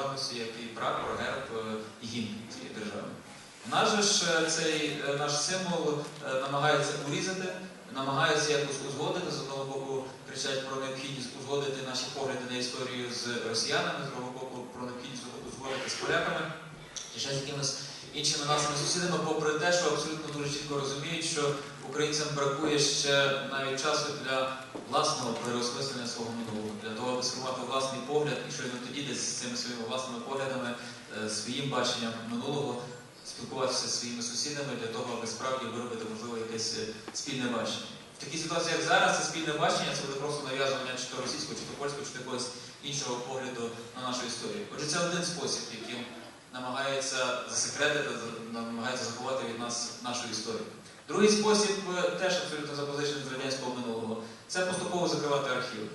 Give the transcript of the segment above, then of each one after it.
державності, як і прапор, герб е, і гімн цієї держави. Наш ж е, цей е, наш символ намагається урізати, намагається якось узгодити. З одного боку кричать про необхідність узгодити наші погляди на історію з росіянами, з другого боку про необхідність узгодити з поляками чи ще з якимись іншими нашими сусідами, попри те, що абсолютно дуже чітко розуміють, що українцям бракує ще навіть часу для власного переосмислення свого минулого, для того, аби сформувати власний погляд і щойно тоді десь з цими своїми власними поглядами, е, своїм баченням минулого спілкуватися зі своїми сусідами для того, аби справді виробити можливо якесь е, спільне бачення. В такій ситуації, як зараз, це спільне бачення, це буде просто нав'язування чи то російського, чи то польського, чи то якогось іншого погляду на нашу історію. Отже, це один спосіб, яким намагається засекретити, за- намагається заховати від нас нашу історію. Другий спосіб е, теж абсолютно запозичений з радянського минулого це поступово закривати архіви.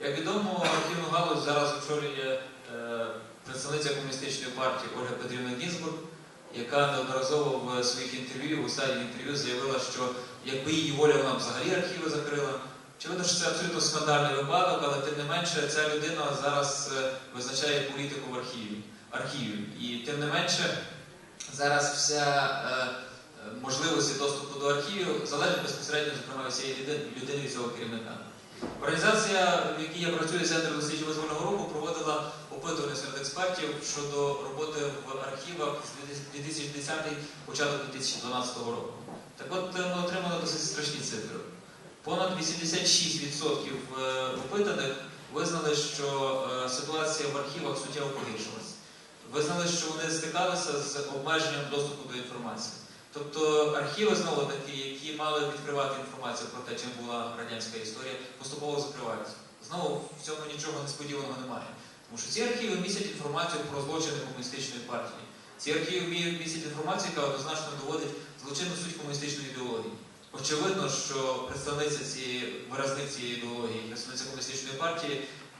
Як відомо, архівну галузь зараз очолює е, представниця комуністичної партії Ольга Петрівна Гінзбург, яка неодноразово в своїх інтерв'ю, в останніх інтерв'ю заявила, що якби її воля, вона взагалі архіви закрила. Очевидно, що це абсолютно скандальний випадок, але тим не менше ця людина зараз е, визначає політику в архіві, архівів. І тим не менше, зараз вся е, е, можливості доступу до архівів залежить безпосередньо, зокрема, від людини, цього керівника. Організація, в якій я працюю, Центр визвольного руху, проводила опитування серед експертів щодо роботи в архівах з 2010 початок 2012 року. Так от е, ми отримали досить страшні цифри. Понад 86% е, опитаних визнали, що ситуація в архівах суттєво погіршилась. Визнали, що вони стикалися з обмеженням доступу до інформації. Тобто архіви знову такі, які мали відкривати інформацію про те, чим була радянська історія, поступово закриваються. Знову в цьому нічого несподіваного немає. Тому що ці архіви містять інформацію про злочини комуністичної партії. Ці архіви містять інформацію, яка однозначно доводить злочинну суть комуністичної ідеології. Очевидно, що представниця цієї виразник цієї ідеології, представниця комуністичної партії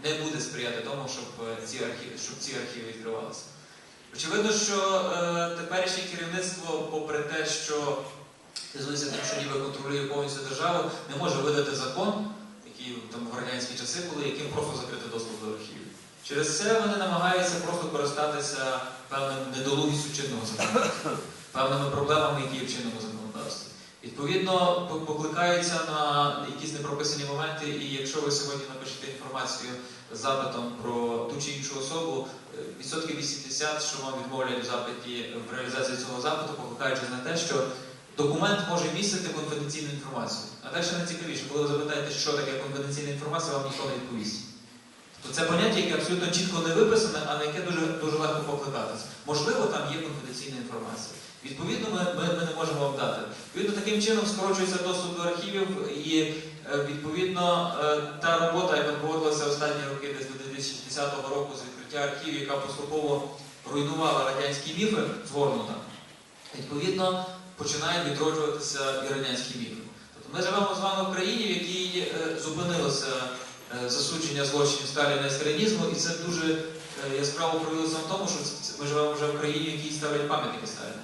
не буде сприяти тому, щоб е, ці архіви, щоб ці архіви відкривалися. Очевидно, що е, теперішнє керівництво, попри те, що зізнається тим, що ніби контролює повністю державу, не може видати закон, який там в радянські часи були, яким просто закрити доступ до архівів. Через це вони намагаються просто користатися певним недолугістю чинного закону, певними проблемами, які є в чинному законодавстві. Відповідно, покликаються на якісь непрописані моменти, і якщо ви сьогодні напишете інформацію з запитом про ту чи іншу особу, е, відсотків 80, що вам відмовляють у запиті в реалізації цього запиту, покликаючись на те, що документ може містити конфіденційну інформацію. А далі найцікавіше, коли ви запитаєте, що таке конфіденційна інформація, вам ніхто не відповість. То це поняття, яке абсолютно чітко не виписане, а на яке дуже, дуже легко покликатися. Можливо, там є конфіденційна інформація. Відповідно, ми, ми, ми не можемо вам дати. Відповідно, таким чином скорочується доступ до архівів, і е, відповідно е, та робота, яка проводилася останні роки, десь до 2010 року з відкриття архівів, яка поступово руйнувала радянські міфи, згорнута, відповідно починає відроджуватися і радянські міфи. Тобто ми живемо з вами в країні, в якій е, зупинилося засудження злочинів Сталіна і сталінізму, і це дуже е, яскраво проявилося в тому, що ми живемо вже в країні, в якій ставлять пам'ятники Сталіна.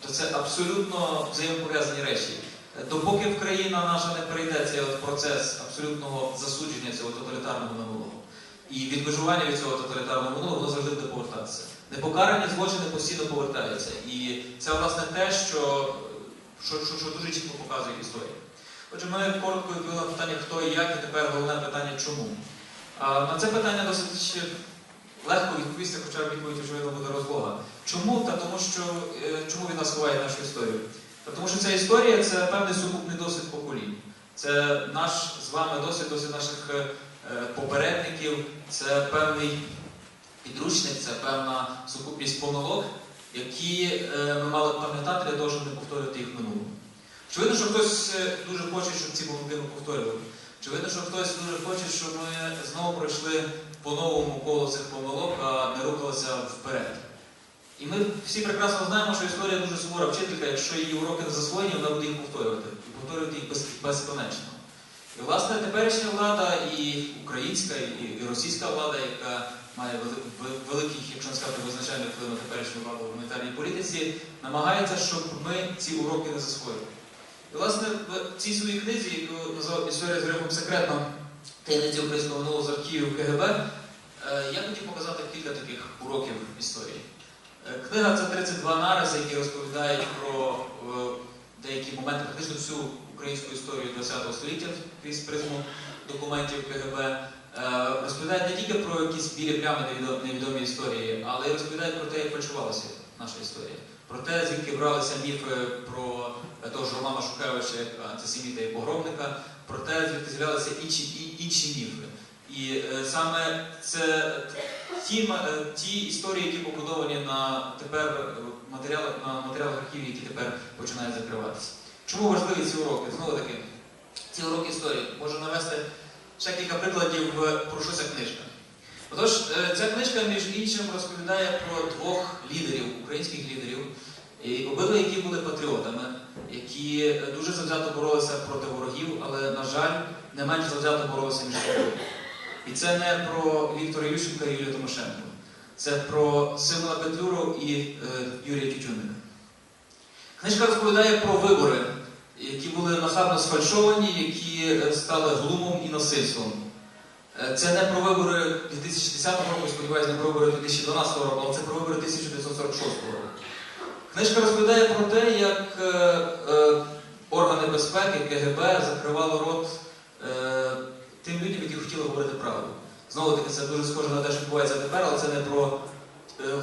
Тобто це абсолютно взаємопов'язані речі. Е, Допоки в країна наша не пройде цей от процес абсолютного засудження цього тоталітарного минулого і відмежування від цього тоталітарного минулого, воно завжди буде повертатися. Непокарані злочини постійно повертаються. І це власне те, що, що, що, що дуже чітко показує історія. Отже, ми коротко відповіли на питання, хто і як, і тепер головне питання чому. На це питання досить легко відповісти, хоча відповідь очевидно буде розлога. Чому? Та тому що е, чому від нас ховають нашу історію? Та тому що ця історія це певний сукупний досвід поколінь. Це наш з вами досвід, досвід наших е, попередників, це певний підручник, це певна сукупність помилок, які е, ми мали пам'ятати для того, щоб не повторювати їх минулому. Очевидно, що хтось е, дуже хоче, щоб ці помилки ми повторювали. Очевидно, що хтось дуже хоче, щоб ми знову пройшли по новому колу цих помилок, а не рухалися вперед. І ми всі прекрасно знаємо, що історія дуже сувора вчителька, якщо її уроки не засвоєні, вона буде їх повторювати. І повторювати їх безконечно. І власне теперішня влада, і українська, і, російська влада, яка має вели- великий, якщо не сказати, визначальний вплив на теперішню владу в гуманітарній політиці, намагається, щоб ми ці уроки не засвоїли. І власне в цій своїй книзі, яку назвав Історія з грифом секретно таємниці українського минулого з архівів КГБ, Е, Я хотів показати кілька таких уроків історії. Е, Книга це 32 нариси, які розповідають про е, деякі моменти, фактично всю українську історію ХХ століття крізь призму документів КГБ. Розповідають не тільки про якісь білі плями невідомі історії, але й розповідають про те, як почувалася наша історія. Про те, звідки бралися міфи про е, того ж Романа Шухевича, як антисеміта і погробника, про те, звідки з'являлися інші, інші міфи. І е, саме це ті, е, ті історії, які побудовані на тепер е, матеріалах на матеріалах архівів, які тепер починають закриватися. Чому важливі ці уроки? Знову таки, ці уроки історії можу навести ще кілька прикладів, е, про що ця книжка. Отож, е, ця книжка, між іншим, розповідає про двох лідерів, українських лідерів, обидва, які були патріотами, які е, дуже завзято боролися проти ворогів, але, на жаль, не менш завзято боролися між собою. І це не про Віктора Ющенка і Юлію Тимошенко. Це про Симона Петлюру і е, Юрія Тютюнника. Книжка розповідає про вибори, які були нахабно сфальшовані, які е, стали глумом і насильством. Е, Це не про вибори 2010 року, сподіваюся, не про вибори 2012 року, але це про вибори 1946 року. Книжка розповідає про те, як е, е, органи безпеки, КГБ закривало рот тим людям, які хотіли говорити правду. Знову таки, це дуже схоже на те, що відбувається тепер, але це не про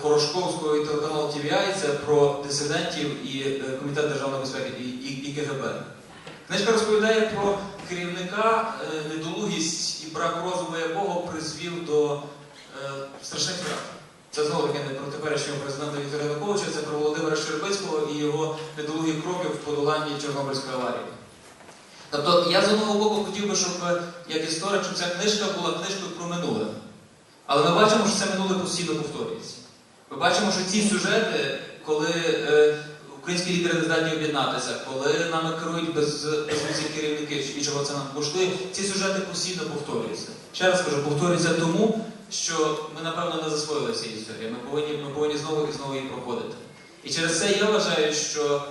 Хорошковського і телеканал TVI, це про дисидентів і Комітет державної безпеки і, і КГБ. Книжка розповідає про керівника, е, недолугість і брак розуму якого призвів до е, страшних втрат. Це знову таки не про теперішнього президента Віктора Януковича, це про Володимира Щербицького і його недолугі кроки в подоланні Чорнобильської аварії. Тобто я з одного боку хотів би, щоб як історик, щоб ця книжка була книжкою про минуле. Але ми бачимо, що це минуле постійно повторюється. Ми бачимо, що ці сюжети, коли е, українські лідери не здатні об'єднатися, коли нами керують без, безвізі керівники, і чого це нам коштує, ці сюжети постійно повторюються. Ще раз кажу, повторюються тому, що ми, напевно, не засвоїли цієї історії. Ми повинні, ми повинні знову і знову її проходити. І через це я вважаю, що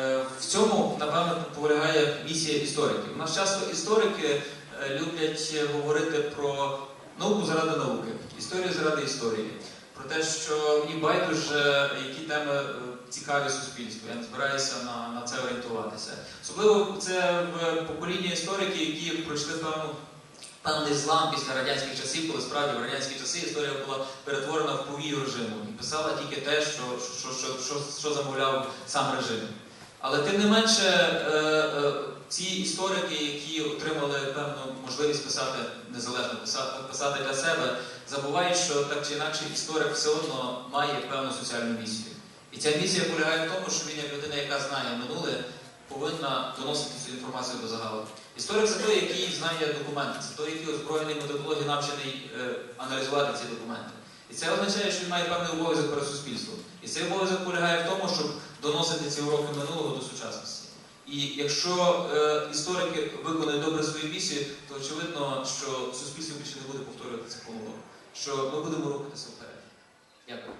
е, в цьому, напевно, полягає місія істориків. У нас часто історики е, люблять говорити про науку заради науки, історію заради історії. Про те, що мені байдуже, які теми е, цікаві суспільству. Я не збираюся на, на це орієнтуватися. Особливо це в покоління істориків, які пройшли певну певний злам після радянських часів, коли справді в радянські часи історія була перетворена в повію режиму і писала тільки те, що, що, що, що, що замовляв сам режим. Але тим не менше, е, е, ці історики, які отримали певну можливість писати незалежно, писати, писати для себе, забувають, що так чи інакше історик все одно має певну соціальну місію. І ця місія полягає в тому, що він, як людина, яка знає минуле, повинна доносити цю інформацію до загалу. Історик це той, який знає документи, це той, який озброєний методологією навчений е, аналізувати ці документи. І це означає, що він має певний обов'язок перед суспільством. І цей обов'язок полягає в тому, щоб доносити ці уроки минулого до сучасності. І якщо е, історики виконують добре свою місію, то очевидно, що суспільство більше не буде повторювати цих помилок, що ми будемо рухатися вперед. Дякую.